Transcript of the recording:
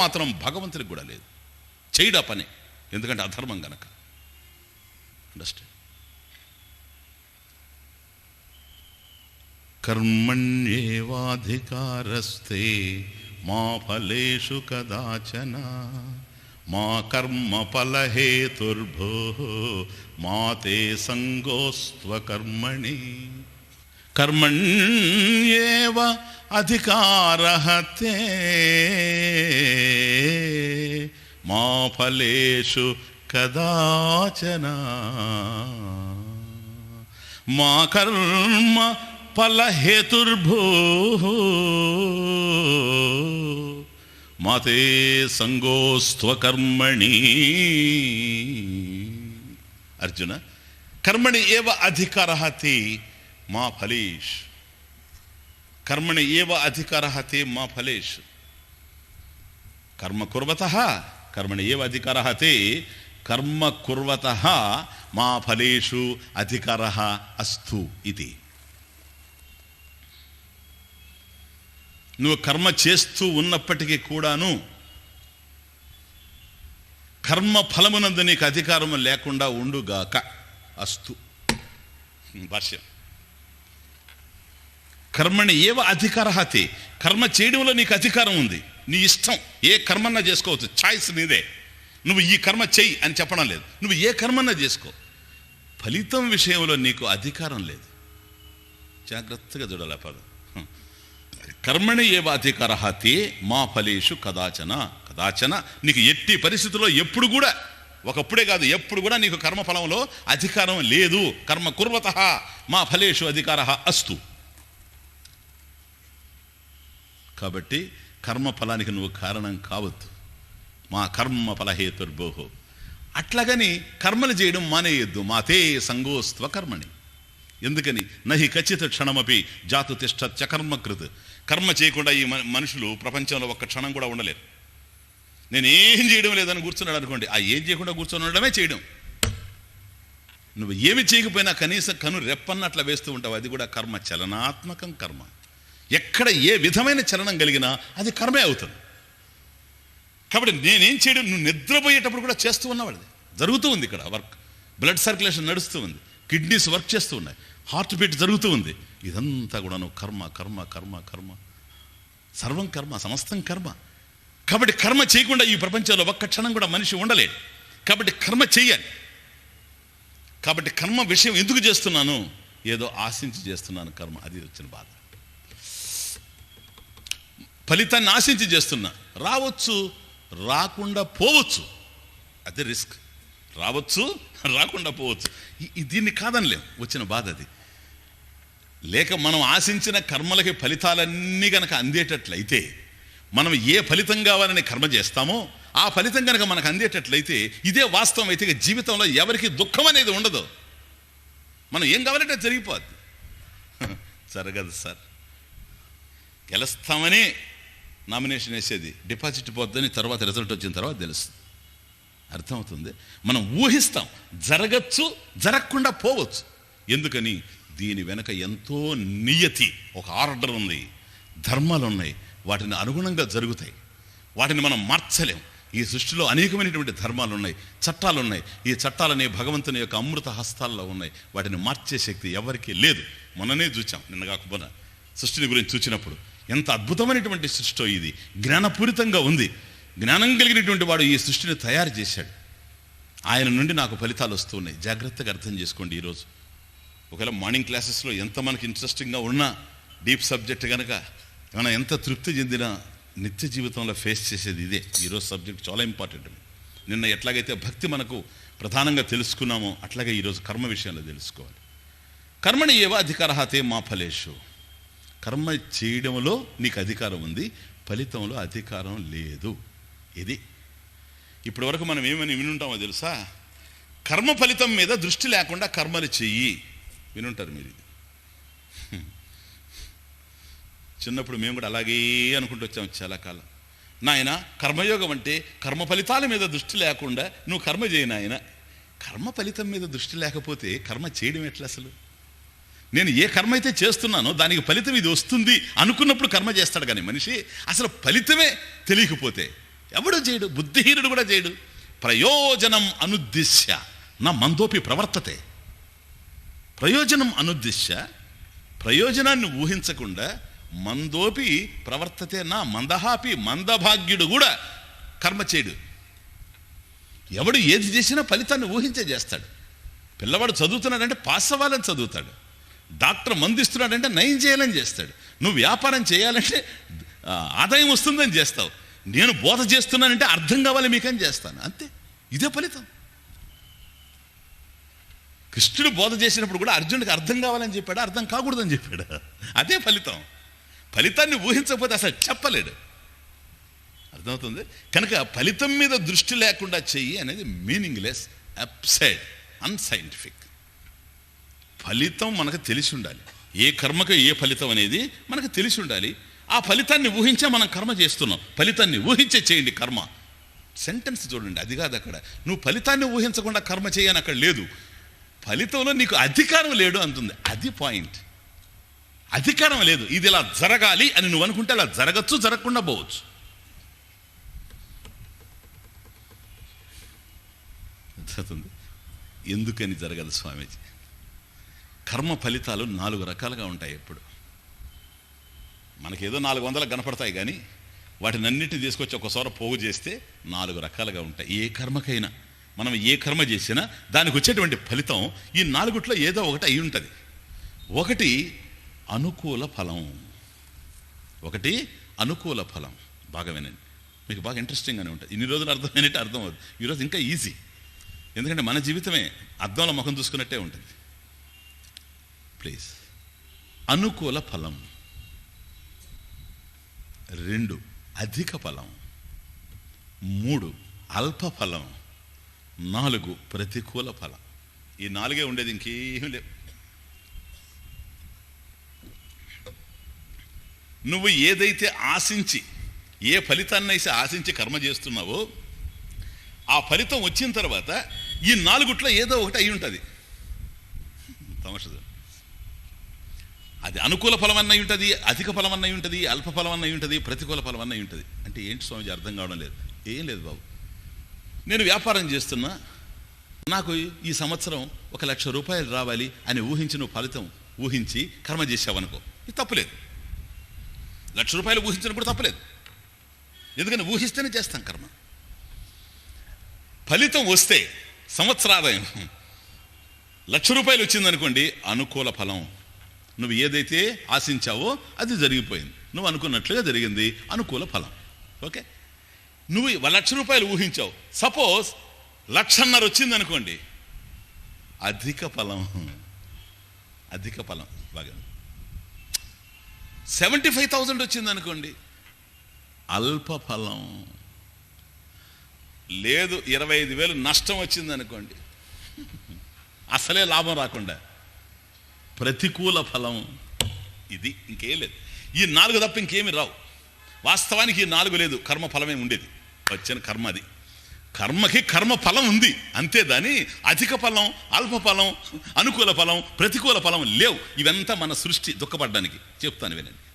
మాత్రం భగవంతునికి కూడా లేదు. చేయడా పని? ఎందుకంటే అధర్మం గనక. అండర్స్టాండ్ కర్మణ్యేవాధికారస్తే మా ఫలేషు కదాచన మా కర్మ ఫలహేతుర్భో మా తే సంగోస్త్వకర్మణి కర్మణ్యేవ అధికారహతే మా ఫలేషు కదాచన మా కర్మ ఫలహేతుర్భూ మాతే సంగోస్త్వకర్మణి అర్జున కర్మణి ఏవ అధికారహతి మా ఫలేష్. కర్మణ ఏవ అధికారహతే మా ఫలేష్. కర్మ కుర్వత కర్మణ ఏవ అధికారహతే కర్మ కుర్వత మా ఫలేషు అధికార అస్తు ఇది. నువ్వు కర్మ చేస్తూ ఉన్నప్పటికీ కూడాను కర్మ ఫలమునందు నీకు అధికారము లేకుండా ఉండుగాక. అస్తు. భాష్యం. కర్మని ఏవ అధికారహతి? కర్మ చేయడంలో నీకు అధికారం ఉంది. నీ ఇష్టం. ఏ కర్మన్నా చేసుకోవచ్చు. ఛాయిస్ నీదే. నువ్వు ఈ కర్మ చెయ్యి అని చెప్పడం లేదు. నువ్వు ఏ కర్మన్నా చేసుకో. ఫలితం విషయంలో నీకు అధికారం లేదు. జాగ్రత్తగా చూడాలి ఆ పదం కర్మణి ఏవ అధికారహతి? మా ఫలేషు కదాచన. కదాచన నీకు ఎట్టి పరిస్థితుల్లో ఎప్పుడు కూడా ఒకప్పుడే కాదు ఎప్పుడు కూడా నీకు కర్మ ఫలంలో అధికారం లేదు. కర్మ కుర్వత. మా ఫలేషు అధికార అస్తు. కాబట్టి కర్మ ఫలానికి నువ్వు కారణం కావద్దు. మా కర్మ ఫలహేతుర్భోహో అట్లాగని కర్మలు చేయడం మానేయద్దు. మాతే సంగోస్త్వ కర్మని ఎందుకని? నహి ఖచ్చిత క్షణమపి జాతు తిష్ట కర్మకృత్. కర్మ చేయకుండా ఈ మనుషులు ప్రపంచంలో ఒక్క క్షణం కూడా ఉండలేరు. నేను ఏం చేయడం లేదని కూర్చున్నాడు అనుకోండి. ఆ ఏం చేయకుండా కూర్చొని ఉండడమే చేయడం. నువ్వు ఏమి చేయకపోయినా కనీసం కను రెప్పన్నట్ల వేస్తూ ఉంటావు. అది కూడా కర్మ చలనాత్మకం కర్మ. ఎక్కడ ఏ విధమైన చలనం కలిగినా అది కర్మే అవుతుంది. కాబట్టి నేనేం చేయడం నువ్వు నిద్రపోయేటప్పుడు కూడా చేస్తూ ఉన్నవాడిది జరుగుతూ ఉంది ఇక్కడ వర్క్. బ్లడ్ సర్క్యులేషన్ నడుస్తూ ఉంది. కిడ్నీస్ వర్క్ చేస్తూ ఉన్నాయి. హార్ట్ బీట్ జరుగుతూ ఉంది. ఇదంతా కూడా నువ్వు కర్మ కర్మ కర్మ కర్మ. సర్వం కర్మ సమస్తం కర్మ. కాబట్టి కర్మ చేయకుండా ఈ ప్రపంచంలో ఒక్క క్షణం కూడా మనిషి ఉండలేడు. కాబట్టి కర్మ చేయాలి కాబట్టి కర్మ విషయం ఎందుకు చేస్తున్నాను? ఏదో ఆశించి చేస్తున్నాను కర్మ. అది వచ్చిన బాధ. ఫలితాన్ని ఆశించి చేస్తున్నా. రావచ్చు రాకుండా పోవచ్చు. అది రిస్క్. రావచ్చు రాకుండా పోవచ్చు. దీన్ని కాదనిలేం. వచ్చిన బాధ అది. లేక మనం ఆశించిన కర్మలకి ఫలితాలన్నీ గనక అందేటట్లయితే మనం ఏ ఫలితం కావాలని కర్మ చేస్తామో ఆ ఫలితం కనుక మనకు అందేటట్లయితే ఇదే వాస్తవం అయితే జీవితంలో ఎవరికి దుఃఖం అనేది ఉండదు. మనం ఏం కావాలంటే జరిగిపోద్ది. జరగదు సార్. గెలుస్తామని నామినేషన్ వేసేది. డిపాజిట్ పోద్దని తర్వాత రిజల్ట్ వచ్చిన తర్వాత తెలుస్తుంది. అర్థమవుతుంది? మనం ఊహిస్తాం. జరగచ్చు జరగకుండా పోవచ్చు. ఎందుకని? దీని వెనక ఎంతో నియతి. ఒక ఆర్డర్ ఉంది. ధర్మాలు ఉన్నాయి వాటిని అనుగుణంగా జరుగుతాయి. వాటిని మనం మార్చలేం. ఈ సృష్టిలో అనేకమైనటువంటి ధర్మాలు ఉన్నాయి చట్టాలు ఉన్నాయి ఈ చట్టాలనే భగవంతుని యొక్క అమృత హస్తాల్లో ఉన్నాయి. వాటిని మార్చే శక్తి ఎవరికీ లేదు. మొన్ననే చూచాం. నిన్న కాకపోయినా సృష్టిని గురించి చూచినప్పుడు. ఎంత అద్భుతమైనటువంటి సృష్టో ఇది. జ్ఞానపూరితంగా ఉంది. జ్ఞానం కలిగినటువంటి వాడు ఈ సృష్టిని తయారు చేశాడు. ఆయన నుండి నాకు ఫలితాలు వస్తున్నాయి జాగ్రత్తగా అర్థం చేసుకోండి ఈరోజు. ఒకవేళ మార్నింగ్ క్లాసెస్లో ఎంత మనకి ఇంట్రెస్టింగ్గా ఉన్నా డీప్ సబ్జెక్ట్ కనుక మనం ఎంత తృప్తి చెందినా నిత్య జీవితంలో ఫేస్ చేసేది ఇదే. ఈరోజు సబ్జెక్ట్ చాలా ఇంపార్టెంట్ నిన్న ఎట్లాగైతే భక్తి మనకు ప్రధానంగా తెలుసుకున్నామో అట్లాగే ఈరోజు కర్మ విషయంలో తెలుసుకోవాలి. కర్మని ఏవో అధికారహతే మా ఫలేషు కర్మ చేయడంలో నీకు అధికారం ఉంది ఫలితంలో అధికారం లేదు. ఇది. ఇప్పటి వరకు మనం ఏమని వినుంటామో తెలుసా? కర్మ ఫలితం మీద దృష్టి లేకుండా కర్మలు చెయ్యి. వినుంటారు మీరు ఇది. చిన్నప్పుడు మేము కూడా అలాగే అనుకుంటూ వచ్చాము చాలా కాలం. నాయన కర్మయోగం అంటే కర్మ ఫలితాల మీద దృష్టి లేకుండా నువ్వు కర్మ చేయి నాయన. కర్మ ఫలితం మీద దృష్టి లేకపోతే కర్మ చేయడం ఎట్లా అసలు? నేను ఏ కర్మ అయితే చేస్తున్నానో దానికి ఫలితం ఇది వస్తుంది అనుకున్నప్పుడు కర్మ చేస్తాడు కానీ మనిషి అసలు ఫలితమే తెలియకపోతే ఎవడు చేయడు? బుద్ధిహీనుడు కూడా చేయడు. ప్రయోజనం అనుద్దిశ్య. నా మందోపి ప్రవర్తతే. ప్రయోజనం అనుద్దిశ్య. ప్రయోజనాన్ని ఊహించకుండా మందోపి ప్రవర్తతే నా మందహాపి మందభాగ్యుడు కూడా కర్మ చేయడు. ఎవడు ఏది చేసినా ఫలితాన్ని ఊహించే చేస్తాడు. పిల్లవాడు చదువుతున్నాడంటే పాస్ అవ్వాలని చదువుతాడు. డాక్టర్ మందిస్తున్నాడంటే నయం చేయాలని చేస్తాడు. నువ్వు వ్యాపారం చేయాలంటే ఆదాయం వస్తుందని చేస్తావు. నేను బోధ చేస్తున్నానంటే అర్థం కావాలి మీకని చేస్తాను. అంతే. ఇదే ఫలితం. కృష్ణుడు బోధ చేసినప్పుడు కూడా అర్జునుడికి అర్థం కావాలని చెప్పాడు? అర్థం కాకూడదని చెప్పాడు? అదే ఫలితం. ఫలితాన్ని ఊహించకపోతే అసలు చెప్పలేడు. అర్థమవుతుంది? కనుక ఫలితం మీద దృష్టి లేకుండా చెయ్యి అనేది మీనింగ్లెస్ అప్సైడ్ అన్సైంటిఫిక్ ఫలితం మనకు తెలిసి ఉండాలి. ఏ కర్మకు ఏ ఫలితం అనేది మనకు తెలిసి ఉండాలి. ఆ ఫలితాన్ని ఊహించే మనం కర్మ చేస్తున్నాం. ఫలితాన్ని ఊహించే చేయండి కర్మ. సెంటెన్స్ చూడండి అది కాదు అక్కడ. నువ్వు ఫలితాన్ని ఊహించకుండా కర్మ చేయని అక్కడ లేదు. ఫలితంలో నీకు అధికారం లేడు అంటుంది. అది పాయింట్. అధికారం లేదు. ఇది ఇలా జరగాలి అని నువ్వు అనుకుంటే అలా జరగచ్చు జరగకుండా పోవచ్చు. ఎందుకని జరగదు స్వామీజీ? కర్మ ఫలితాలు నాలుగు రకాలుగా ఉంటాయి ఎప్పుడు. మనకేదో నాలుగు వందలకు కనపడతాయి కానీ వాటిని అన్నిటిని తీసుకొచ్చి ఒకసారి పోగు చేస్తే నాలుగు రకాలుగా ఉంటాయి. ఏ కర్మకైనా మనం ఏ కర్మ చేసినా దానికి వచ్చేటువంటి ఫలితం ఈ నాలుగుట్లో ఏదో ఒకటి అయి ఉంటుంది. ఒకటి అనుకూల ఫలం. ఒకటి అనుకూల ఫలం. బాగా వినండి. మీకు బాగా ఇంట్రెస్టింగ్గానే ఉంటుంది. ఇన్ని రోజులు అర్థమైనట్టు అర్థం అవుతుంది ఈరోజు ఇంకా ఈజీ. ఎందుకంటే మన జీవితమే అర్థంలో ముఖం చూసుకున్నట్టే ఉంటుంది. ప్లీజ్ అనుకూల ఫలం రెండు అధిక ఫలం మూడు అల్ప ఫలం నాలుగు ప్రతికూల ఫలం ఈ నాలుగే ఉండేది ఇంకేం లేవు నువ్వు ఏదైతే ఆశించి ఏ ఫలితాన్నైతే ఆశించి కర్మ చేస్తున్నావో ఆ ఫలితం వచ్చిన తర్వాత ఈ నాలుగుట్లో ఏదో ఒకటి అయి ఉంటుంది తమసదు అది అనుకూల ఫలం అన్నయి ఉంటుంది అధిక ఫలం అన్నయి ఉంటుంది అల్ప ఫలం అన్నయి ఉంటుంది ప్రతికూల ఫలం అన్నయి ఉంటుంది అంటే ఏంటి స్వామిజీ అర్థం కావడం లేదు. ఏం లేదు బాబు. నేను వ్యాపారం చేస్తున్నా నాకు ఈ సంవత్సరం ఒక లక్ష రూపాయలు రావాలి అని ఊహించి నువ్వు ఫలితం ఊహించి కర్మ చేసావనుకో ఇది తప్పులేదు. లక్ష రూపాయలు ఊహించినప్పుడు తప్పలేదు. ఎందుకని? ఊహిస్తేనే చేస్తాం కర్మ. ఫలితం వస్తే సంవత్సరాదాయం. లక్ష రూపాయలు వచ్చిందనుకోండి అనుకూల ఫలం. నువ్వు ఏదైతే ఆశించావో అది జరిగిపోయింది. నువ్వు అనుకున్నట్లుగా జరిగింది. అనుకూల ఫలం. ఓకే? నువ్వు లక్ష రూపాయలు ఊహించావు. సపోజ్ లక్షన్నర వచ్చింది అనుకోండి అధిక ఫలం. అధిక ఫలం. బాగా. సెవెంటీ ఫైవ్ థౌజండ్ వచ్చింది అనుకోండి అల్ప ఫలం. లేదు ఇరవై ఐదు వేలు నష్టం వచ్చింది అనుకోండి అసలే లాభం రాకుండా. ప్రతికూల ఫలం. ఇది ఇంకేం లేదు. ఈ నాలుగు తప్ప ఇంకేమి రావు. వాస్తవానికి ఈ నాలుగు లేదు. కర్మ ఫలమే ఉండేది. వచ్చిన కర్మ అది. కర్మకి కర్మ ఫలం ఉంది. అంతే దాని అధిక ఫలం అల్ప ఫలం అనుకూల ఫలం ప్రతికూల ఫలం లేవు. ఇవంతా మన సృష్టి దుఃఖపడడానికి. చెప్తాను వినండి.